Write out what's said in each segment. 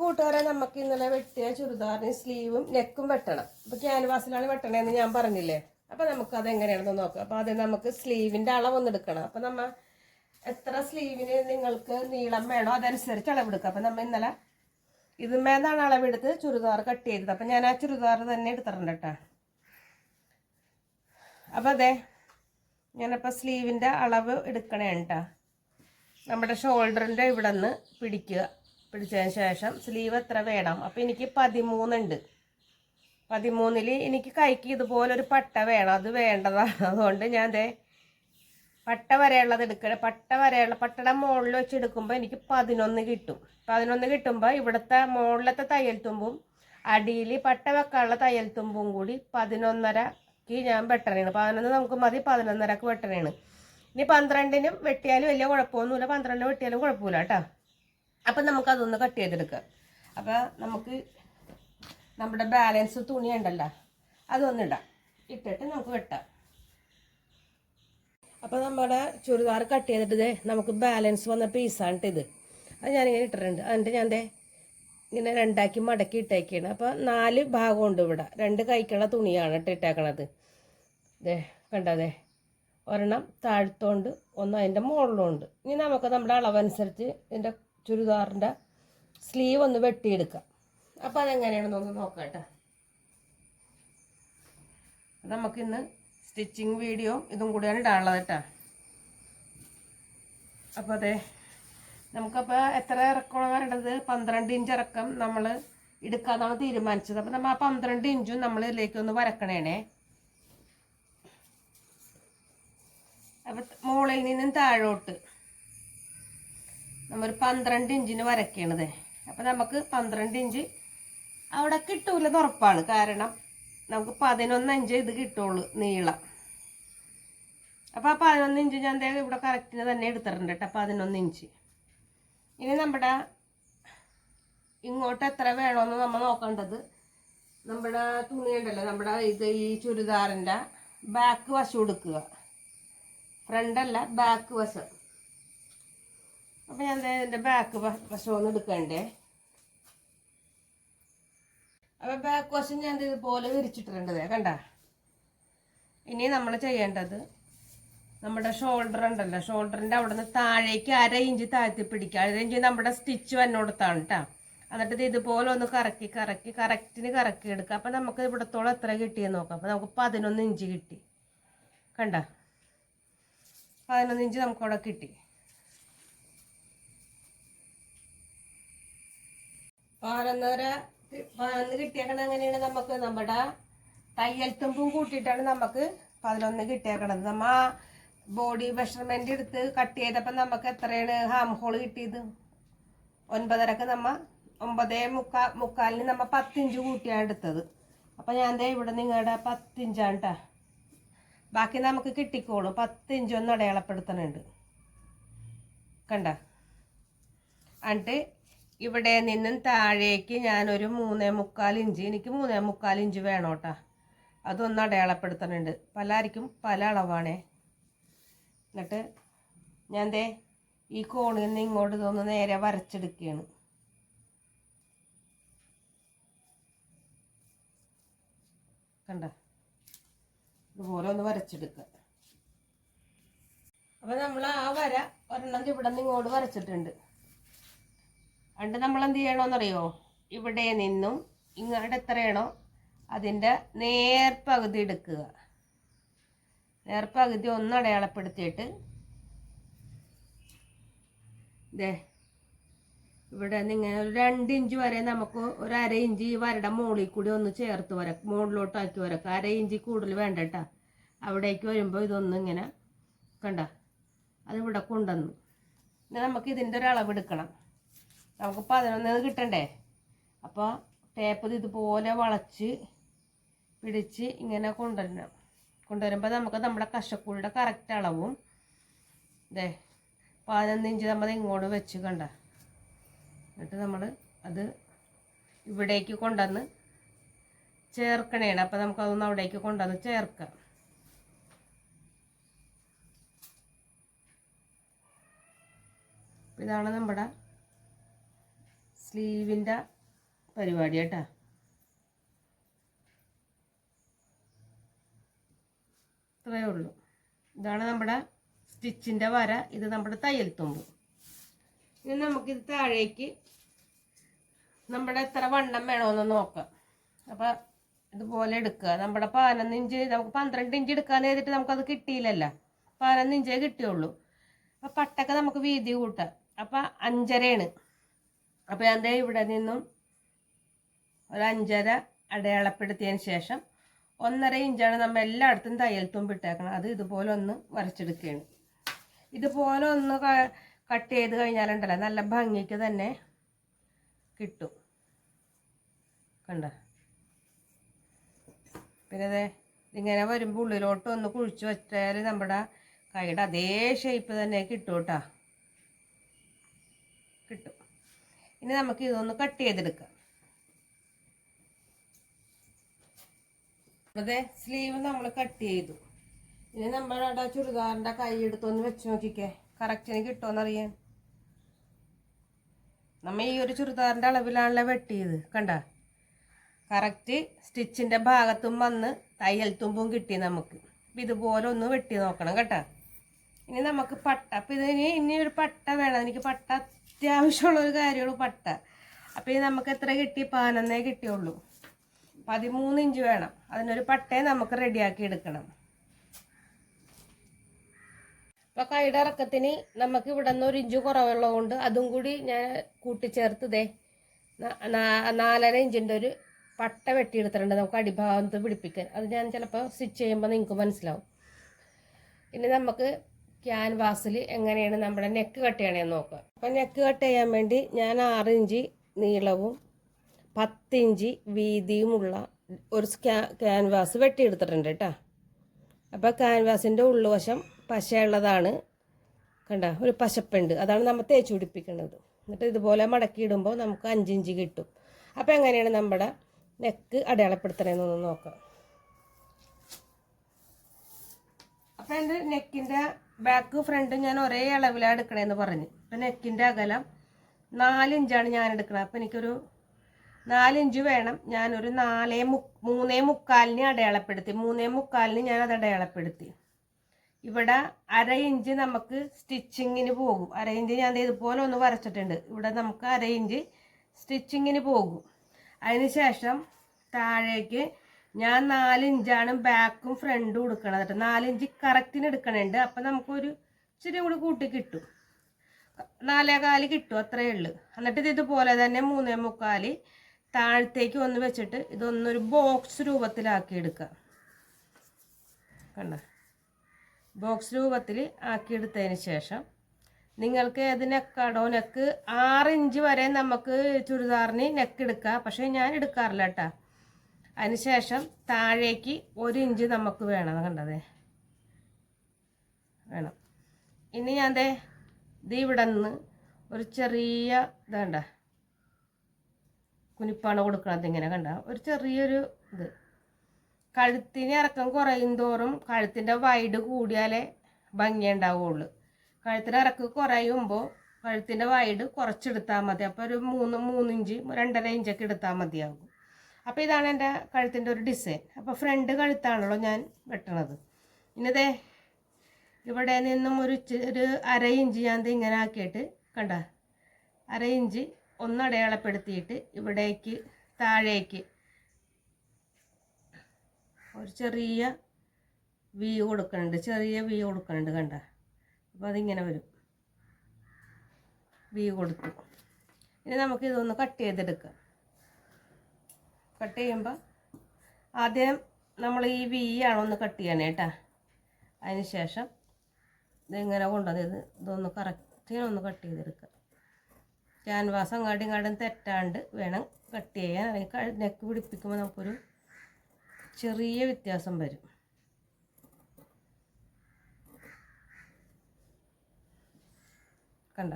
കൂട്ടുകാരെ നമുക്ക് ഇന്നലെ വെട്ടിയ ചുരിദാറിന് സ്ലീവും നെക്കും വെട്ടണം. അപ്പൊ ക്യാൻവാസിലാണ് വെട്ടണേന്ന് ഞാൻ പറഞ്ഞില്ലേ? അപ്പൊ നമുക്ക് അത് എങ്ങനെയാണെന്ന് നോക്കാം. അപ്പൊ അത് നമുക്ക് സ്ലീവിന്റെ അളവൊന്ന് എടുക്കണം. അപ്പൊ നമ്മ എത്ര സ്ലീവിന് നിങ്ങൾക്ക് നീളം വേണോ അതനുസരിച്ച് അളവെടുക്കുക അപ്പൊ നമ്മ ഇന്നലെ ഇതുമേന്നാണ് അളവെടുത്ത് ചുരിദാർ കട്ട് ചെയ്തത്. അപ്പൊ ഞാൻ ആ ചുരിദാർ തന്നെ എടുത്തിട്ടുണ്ട് കേട്ടോ അപ്പൊ അതെ ഞാനപ്പോൾ സ്ലീവിന്റെ അളവ് എടുക്കണേ കേട്ടോ നമ്മുടെ ഷോൾഡറിന്റെ ഇവിടെ നിന്ന് പിടിക്കുക. പിടിച്ചതിന് ശേഷം സ്ലീവ് എത്ര വേണം? അപ്പോൾ എനിക്ക് പതിമൂന്നുണ്ട്. പതിമൂന്നിൽ എനിക്ക് കൈക്ക് ഇതുപോലെ ഒരു പട്ട വേണം. അത് വേണ്ടതാണ്. അതുകൊണ്ട് ഞാൻ ദേ പട്ട വരെയുള്ളത് എടുക്കണം പട്ട വരെയുള്ള പട്ടയുടെ മുകളിൽ വെച്ച് എടുക്കുമ്പോൾ എനിക്ക് പതിനൊന്ന് കിട്ടും. പതിനൊന്ന് കിട്ടുമ്പോൾ ഇവിടുത്തെ മുകളിലത്തെ തയ്യൽ തുമ്പും അടിയിൽ പട്ട വെക്കാനുള്ള തയ്യൽ തുമ്പും കൂടി പതിനൊന്നരക്ക് ഞാൻ വെട്ടണേണ് പതിനൊന്ന് നമുക്ക് മതി. പതിനൊന്നരക്ക് വെട്ടണേണ് ഇനി പന്ത്രണ്ടിനും വെട്ടിയാലും വലിയ കുഴപ്പമൊന്നുമില്ല. പന്ത്രണ്ടിന് വെട്ടിയാലും കുഴപ്പമില്ല കേട്ടോ. അപ്പം നമുക്കതൊന്ന് കട്ട് ചെയ്തെടുക്കാം. അപ്പം നമുക്ക് നമ്മുടെ ബാലൻസ് തുണി ഉണ്ടല്ലോ അതൊന്ന് ഇടാം. ഇട്ടിട്ട് നമുക്ക് വെട്ടാം. അപ്പോൾ നമ്മുടെ ചുരിദാർ കട്ട് ചെയ്തിട്ട് നമുക്ക് ബാലൻസ് വന്ന പീസാണ് ഇത് അത് ഞാനിങ്ങനെ ഇട്ടിട്ടുണ്ട്. എന്നിട്ട് ഞാൻ ഇങ്ങനെ രണ്ടാക്കി മടക്കി ഇട്ടേക്കാണ്. അപ്പോൾ നാല് ഭാഗമുണ്ട് ഇവിടെ. രണ്ട് കൈക്കുള്ള തുണിയാണ് ഇട്ട് ഇട്ടേക്കണത്. ദേ കണ്ടതേ ഒരെണ്ണം താഴ്ത്തോണ്ട് ഒന്ന് അതിന്റെ മുകളിലുണ്ട്. ഇനി നമുക്ക് നമ്മുടെ അളവനുസരിച്ച് ഇതിന്റെ ചുരിദാറിന്റെ സ്ലീവ് ഒന്ന് വെട്ടിയെടുക്കാം. അപ്പോൾ അതെങ്ങനെയാണെന്ന് ഒന്ന് നോക്കാം കേട്ടോ. നമുക്കിന്ന് സ്റ്റിച്ചിങ് വീഡിയോ ഇതും കൂടിയാണ് ഇടാനുള്ളത് കേട്ടോ. അപ്പോൾ അതെ നമുക്കപ്പോൾ എത്ര ഇറക്കമാണ് വേണ്ടത്? പന്ത്രണ്ട് ഇഞ്ച് ഇറക്കം നമ്മൾ എടുക്കാന്നാണ് തീരുമാനിച്ചത്. അപ്പോൾ നമ്മൾ ആ പന്ത്രണ്ട് ഇഞ്ചും നമ്മൾ ഇതിലേക്ക് ഒന്ന് വരക്കണേണേ. അപ്പം മുകളിൽ നിന്നും താഴോട്ട് നമ്മൾ പന്ത്രണ്ട് ഇഞ്ചിന് വരയ്ക്കണത്. അപ്പം നമുക്ക് പന്ത്രണ്ട് ഇഞ്ച് അവിടെ കിട്ടൂലെന്ന് ഉറപ്പാണ്. കാരണം നമുക്ക് പതിനൊന്ന് ഇഞ്ച് ഇത് കിട്ടുള്ളൂ നീളം. അപ്പോൾ ആ പതിനൊന്ന് ഇഞ്ച് ഞാൻ ദേ ഇവിടെ കറക്റ്റിന് തന്നെ എടുത്തിട്ടുണ്ട് കേട്ടോ പതിനൊന്ന് ഇഞ്ച്. ഇനി നമ്മുടെ ഇങ്ങോട്ട് എത്ര വേണമെന്ന് നമ്മൾ നോക്കേണ്ടത്. നമ്മുടെ തുണി ഉണ്ടല്ലോ നമ്മുടെ ഇത് ഈ ചുരിദാറിന്റെ ബാക്ക് വശം എടുക്കുക. ഫ്രണ്ടല്ല ബാക്ക് വശം. അപ്പം ഞാൻ ഇതിന്റെ ബാക്ക് വശം ഒന്ന് എടുക്കണ്ടേ. അപ്പം ബാക്ക് വശം ഞാൻ ഇതുപോലെ വിരിച്ചിട്ടുണ്ട് ദേ കണ്ട? ഇനി നമ്മൾ ചെയ്യേണ്ടത് നമ്മുടെ ഷോൾഡർ ഉണ്ടല്ലോ ഷോൾഡറിന്റെ അവിടെ നിന്ന് താഴേക്ക് അര ഇഞ്ച് താഴ്ത്തി പിടിക്കുക. അര ഇഞ്ച് നമ്മുടെ സ്റ്റിച്ച് വന്നോടത്താണ് കേട്ടോ എന്നിട്ട് ഇത് ഇതുപോലെ ഒന്ന് കറക്കി കറക്കി കറക്റ്റിന് കറക്കി എടുക്കുക. അപ്പം നമുക്ക് ഇവിടത്തോളം എത്ര കിട്ടിയെന്ന് നോക്കാം. അപ്പം നമുക്ക് പതിനൊന്ന് ഇഞ്ച് കിട്ടി. കണ്ട? പതിനൊന്ന് ഇഞ്ച് നമുക്കവിടെ കിട്ടി. പതിനൊന്നര പതിനൊന്ന് കിട്ടിയേക്കണത് എങ്ങനെയാണ് നമുക്ക്? നമ്മുടെ തയ്യൽ തുമ്പും കൂട്ടിയിട്ടാണ് നമുക്ക് പതിനൊന്ന് കിട്ടിയേക്കണത്. നമ്മ ബോഡി മെഷർമെന്റ് എടുത്ത് കട്ട് ചെയ്തപ്പോൾ നമുക്ക് എത്രയാണ് ഹാം ഹോൾ കിട്ടിയത്? ഒൻപതരക്ക് നമ്മ ഒമ്പതേ മുക്കാ മുക്കാലിന് നമ്മ പത്തിഞ്ച് കൂട്ടിയാണ് എടുത്തത്. അപ്പം ഞാൻ ദേ ഇവിടെ നിങ്ങളുടെ പത്തിഞ്ചാണ് കേട്ടോ ബാക്കി നമുക്ക് കിട്ടിക്കോളും. പത്തിഞ്ചൊന്ന് അടയാളപ്പെടുത്തണുണ്ട്. കണ്ട? എന്നിട്ട് ഇവിടെ നിന്നും താഴേക്ക് ഞാനൊരു മൂന്നേ മുക്കാൽ ഇഞ്ച് എനിക്ക് മൂന്നേ മുക്കാൽ ഇഞ്ച് വേണം കേട്ടോ അതൊന്ന് അടയാളപ്പെടുത്തണുണ്ട്. പലർക്കും പല അളവാണേ. എന്നിട്ട് ഞാൻ ദേ ഈ കോണിൽ നിന്ന് ഇങ്ങോട്ട് ഇതൊന്ന് നേരെ വരച്ചെടുക്കുകയാണ്. കണ്ട? ഇതുപോലെ ഒന്ന് വരച്ചെടുക്കുക. അപ്പം നമ്മൾ ആ വര ഒരെണ്ണം ഇവിടെ നിന്ന് ഇങ്ങോട്ട് വരച്ചിട്ടുണ്ട്. എന്നിട്ട് നമ്മൾ എന്ത് ചെയ്യണമെന്നറിയോ ഇവിടെ നിന്നും ഇങ്ങോട്ട് എത്രയാണോ അതിന്റെ നേർപ്പകുതി എടുക്കുക. നേർപ്പകുതി ഒന്ന് അടയാളപ്പെടുത്തിയിട്ട് ഇതേ ഇവിടെ നിന്ന് ഇങ്ങനെ ഒരു രണ്ട് ഇഞ്ച് വരെ നമുക്ക് ഒരു അര ഇഞ്ച് ഈ വരയുടെ മുകളിൽ കൂടി ഒന്ന് ചേർത്ത് വര മുകളിലോട്ടാക്കി വരക്കാം അര ഇഞ്ച് കൂടുതൽ വേണ്ട കേട്ടോ. അവിടേക്ക് വരുമ്പോൾ ഇതൊന്നും ഇങ്ങനെ കണ്ട അതിവിടെ കൊണ്ടുവന്നു. നമുക്ക് ഇതിന്റെ ഒരു അളവെടുക്കണം നമുക്ക് പതിനൊന്ന് കിട്ടണ്ടേ? അപ്പോൾ ടേപ്പ് ഇതുപോലെ വളച്ച് പിടിച്ച് ഇങ്ങനെ കൊണ്ടുവരണം. കൊണ്ടുവരുമ്പോൾ നമുക്ക് നമ്മുടെ കശക്കുഴിയുടെ കറക്റ്റ് അളവും ഇതേ പതിനൊന്ന് ഇഞ്ച് നമ്മൾ ഇങ്ങോട്ട് വെച്ച് കണ്ട. എന്നിട്ട് നമ്മൾ അത് ഇവിടേക്ക് കൊണ്ടുവന്ന് ചേർക്കണേണ്. അപ്പോൾ നമുക്കതൊന്ന് അവിടേക്ക് കൊണ്ടുവന്ന് ചേർക്കാം. ഇതാണ് നമ്മുടെ സ്ലീവിന്റെ പരിപാടി കേട്ടാ. ഇത്രയേ ഉള്ളൂ. ഇതാണ് നമ്മുടെ സ്റ്റിച്ചിന്റെ വര. ഇത് നമ്മുടെ തയ്യൽ തുമ്പ്. ഇനി നമുക്കിത് താഴേക്ക് നമ്മുടെ എത്ര വണ്ണം വേണമെന്ന് നോക്കാം. അപ്പം ഇതുപോലെ എടുക്കുക. നമ്മുടെ പതിനൊന്ന് ഇഞ്ച് നമുക്ക് പന്ത്രണ്ട് ഇഞ്ച് എടുക്കാൻ ചെയ്തിട്ട് നമുക്കത് കിട്ടിയില്ലല്ലോ. പതിനൊന്ന് ഇഞ്ചേ കിട്ടിയുള്ളൂ. അപ്പം പട്ടൊക്കെ നമുക്ക് വീതി കൂട്ടാം. അപ്പം അഞ്ചരയാണ്. അപ്പം ഞാൻ ദേ ഇവിടെ നിന്നും ഒരു അഞ്ചര അടയാളപ്പെടുത്തിയതിന് ശേഷം ഒന്നര ഇഞ്ചാണ് നമ്മൾ എല്ലായിടത്തും തയ്യൽ തുമ്പിട്ടേക്കണം അത് ഇതുപോലെ ഒന്ന് വരച്ചെടുക്കുകയാണ്. ഇതുപോലെ ഒന്ന് കട്ട് ചെയ്ത് കഴിഞ്ഞാലുണ്ടല്ലോ നല്ല ഭംഗിക്ക് തന്നെ കിട്ടും. കണ്ട? പിന്നെ അതെ ഇങ്ങനെ വരുമ്പോൾ ഉള്ളിലോട്ട് ഒന്ന് കുഴിച്ച് വെച്ചാൽ നമ്മുടെ കൈയുടെ അതേ ഷേപ്പ് തന്നെ കേട്ടോ കിട്ടും. ഇനി നമുക്ക് ഇതൊന്ന് കട്ട് ചെയ്തെടുക്കാം. അതെ സ്ലീവ് നമ്മൾ കട്ട് ചെയ്തു. ഇനി നമ്മൾ നമ്മളുടെ ചുരിദാറിന്റെ കൈ എടുത്തൊന്ന് വെച്ച് നോക്കിക്കേ. കറക്റ്റിന് കിട്ടുമെന്നറിയാൻ നമ്മ ഈ ഒരു ചുരിദാറിന്റെ അളവിലാണല്ലോ വെട്ടിയത് കണ്ട? കറക്റ്റ് സ്റ്റിച്ചിന്റെ ഭാഗത്തും വന്ന് തയ്യൽ തുമ്പും കിട്ടി നമുക്ക്. അപ്പം ഇതുപോലെ ഒന്ന് വെട്ടി നോക്കണം കേട്ടോ ഇനി നമുക്ക് പട്ട അപ്പം ഇതിന് ഇനി ഒരു പട്ട വേണം. എനിക്ക് പട്ട അത്യാവശ്യമുള്ള ഒരു കാര്യമുള്ളൂ പട്ട. അപ്പോൾ ഇത് നമുക്ക് എത്ര കിട്ടി? പതിനൊന്നേ കിട്ടിയുള്ളൂ. പതിമൂന്ന് ഇഞ്ച് വേണം. അതിനൊരു പട്ടയെ നമുക്ക് റെഡിയാക്കി എടുക്കണം. അപ്പോൾ കൈയുടെ ഇറക്കത്തിന് നമുക്ക് ഇവിടെ നിന്ന് ഒരു ഇഞ്ച് കുറവുള്ളതുകൊണ്ട് അതും കൂടി ഞാൻ കൂട്ടിച്ചേർത്ത് ദേ നാലര ഇഞ്ചിന്റെ ഒരു പട്ട വെട്ടിയെടുത്തിട്ടുണ്ട്. നമുക്ക് അടിഭാഗത്ത് പിടിപ്പിക്കാൻ. അത് ഞാൻ ചിലപ്പോൾ സ്റ്റിച്ച് ചെയ്യുമ്പോൾ നിങ്ങൾക്ക് മനസ്സിലാവും. ഇനി നമുക്ക് ക്യാൻവാസിൽ എങ്ങനെയാണ് നമ്മുടെ നെക്ക് കട്ട് ചെയ്യണമെന്ന് നോക്കാം അപ്പം നെക്ക് കട്ട് ചെയ്യാൻ വേണ്ടി ഞാൻ ആറിഞ്ച് നീളവും പത്ത് ഇഞ്ച് വീതിയുമുള്ള ഒരു സ്കാ- ക്യാൻവാസ് വെട്ടിയെടുത്തിട്ടുണ്ട് കേട്ടോ. അപ്പോൾ ക്യാൻവാസിന്റെ ഉള്ളുവശം പശയുള്ളതാണ്. കണ്ട? ഒരു പശപ്പുണ്ട്. അതാണ് നമ്മൾ തേച്ച് പിടിപ്പിക്കുന്നത്. എന്നിട്ട് ഇതുപോലെ മടക്കിയിടുമ്പോൾ നമുക്ക് അഞ്ചിഞ്ച് കിട്ടും. അപ്പോൾ എങ്ങനെയാണ് നമ്മുടെ നെക്ക് അടയാളപ്പെടുത്തണമെന്നൊന്ന് നോക്കാം. അപ്പം എന്റെ നെക്കിന്റെ ബാക്ക് ഫ്രണ്ട് ഞാൻ ഒരേ അളവിലാണ് എടുക്കണേന്ന് പറഞ്ഞ്. അപ്പം നെക്കിന്റെ അകലം നാലിഞ്ചാണ് ഞാൻ എടുക്കണത് അപ്പം എനിക്കൊരു നാലിഞ്ച് വേണം. ഞാനൊരു നാലേ മു മൂന്നേ മുക്കാലിന് അടയാളപ്പെടുത്തി. മൂന്നേ മുക്കാലിന് ഞാൻ അത് അടയാളപ്പെടുത്തി. ഇവിടെ അര ഇഞ്ച് നമുക്ക് സ്റ്റിച്ചിങ്ങിന് പോകും. അര ഇഞ്ച് ഞാൻ ഇതുപോലെ ഒന്ന് വരച്ചിട്ടുണ്ട്. ഇവിടെ നമുക്ക് അര ഇഞ്ച് സ്റ്റിച്ചിങ്ങിന് പോകും. അതിന് ശേഷം താഴേക്ക് ഞാൻ നാലിഞ്ചാണ് ബാക്കും ഫ്രണ്ടും എടുക്കണത് കേട്ടോ. നാലിഞ്ച് കറക്റ്റിന് എടുക്കണുണ്ട്. അപ്പം നമുക്കൊരു ഇച്ചിരി കൂടി കൂട്ടി കിട്ടും. നാലേ കാൽ കിട്ടും അത്രയേ ഉള്ളൂ. എന്നിട്ട് ഇത് ഇതുപോലെ തന്നെ മൂന്നേ മുക്കാൽ താഴത്തേക്ക് ഒന്ന് വെച്ചിട്ട് ഇതൊന്നൊരു ബോക്സ് രൂപത്തിലാക്കി എടുക്കാം കണ്ട? ബോക്സ് രൂപത്തിൽ ആക്കിയെടുത്തതിന് ശേഷം നിങ്ങൾക്ക് ഏത് നെക്കാടോ നെക്ക് ആറ് ഇഞ്ച് വരെ നമുക്ക് ചുരിദാറിന് നെക്ക് എടുക്കാം. പക്ഷേ ഞാൻ എടുക്കാറില്ല കേട്ടോ. അതിന് ശേഷം താഴേക്ക് ഒരു ഇഞ്ച് നമുക്ക് വേണം. കണ്ടതേ വേണം. ഇനി ഞാൻ ദേ ഇത് ഇവിടെ നിന്ന് ഒരു ചെറിയ ഇതണ്ട കുനിപ്പാണ് കൊടുക്കണത് ഇങ്ങനെ കണ്ട. ഒരു ചെറിയൊരു ഇത്. കഴുത്തിന് ഇറക്കം കുറയും തോറും കഴുത്തിന്റെ വൈഡ് കൂടിയാലേ ഭംഗി ഉണ്ടാവുള്ളൂ. കഴുത്തിന് ഇറക്ക് കുറയുമ്പോൾ കഴുത്തിന്റെ വൈഡ് കുറച്ചെടുത്താൽ മതി. അപ്പോൾ ഒരു മൂന്ന് മൂന്നിഞ്ച് രണ്ടര ഇഞ്ചൊക്കെ എടുത്താൽ മതിയാകും. അപ്പോൾ ഇതാണ് എന്റെ കഴുത്തിന്റെ ഒരു ഡിസൈൻ. അപ്പോൾ ഫ്രണ്ട് കഴുത്താണല്ലോ ഞാൻ വെട്ടണത്. ഇനിതേ ഇവിടെ നിന്നും ഒരു ഒരു അര ഇഞ്ച് ഞാൻ ഇങ്ങനെ ആക്കിയിട്ട് കണ്ട. അര ഇഞ്ച് ഒന്ന് അടയാളപ്പെടുത്തിയിട്ട് ഇവിടേക്ക് താഴേക്ക് ഒരു ചെറിയ വി കൊടുക്കുന്നുണ്ട് ചെറിയ വി കൊടുക്കുന്നുണ്ട് കണ്ട. അപ്പോൾ അതിങ്ങനെ വരും. വി കൊടുത്തു. ഇനി നമുക്ക് ഇതൊന്ന് കട്ട് ചെയ്തെടുക്കാം. കട്ട് ചെയ്യുമ്പോൾ ആദ്യം നമ്മൾ ഈ വി ആണ് ഒന്ന് കട്ട് ചെയ്യണേ കേട്ടാ അതിന് ശേഷം ഇതിങ്ങനെ കൊണ്ടുവന്ന് ഇത് ഇതൊന്ന് കറക്റ്റ് ഒന്ന് കട്ട് ചെയ്തെടുക്കുക ക്യാൻവാസ് അങ്ങാടും ഇങ്ങാടും തെറ്റാണ്ട് വേണം കട്ട് ചെയ്യാൻ. അല്ലെങ്കിൽ നെക്ക് പിടിപ്പിക്കുമ്പോൾ നമുക്കൊരു ചെറിയ വ്യത്യാസം വരും. കണ്ട?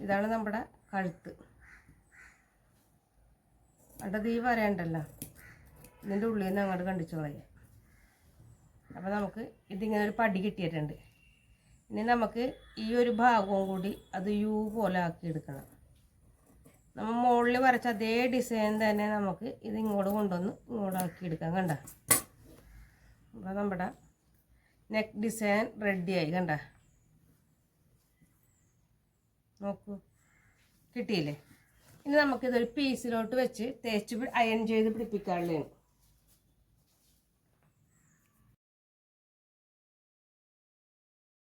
ഇതാണ് നമ്മുടെ കഴുത്ത്. അവിടെ തീ പറയണ്ടല്ലോ. ഇതിന്റെ ഉള്ളിൽ നിന്ന് അങ്ങോട്ട് കണ്ടിച്ചു കളയാം അപ്പോൾ നമുക്ക് ഇതിങ്ങനെ ഒരു പടി കിട്ടിയിട്ടുണ്ട്. ഇനി നമുക്ക് ഈ ഒരു ഭാഗവും കൂടി അത് യു പോലെ ആക്കി എടുക്കണം. നമ്മൾ മുകളിൽ വരച്ച അതേ ഡിസൈൻ തന്നെ നമുക്ക് ഇത് ഇങ്ങോട്ട് കൊണ്ടുവന്ന് ഇങ്ങോട്ടാക്കി എടുക്കാം കണ്ട? അപ്പോൾ നമ്മുടെ നെക്ക് ഡിസൈൻ റെഡിയായി കണ്ട? നോക്കൂ. കിട്ടിയില്ലേ? ഇനി നമുക്കിതൊരു പീസിലോട്ട് വെച്ച് തേച്ച് അയൺ ചെയ്ത് പിടിപ്പിക്കാനുള്ളതാണ്.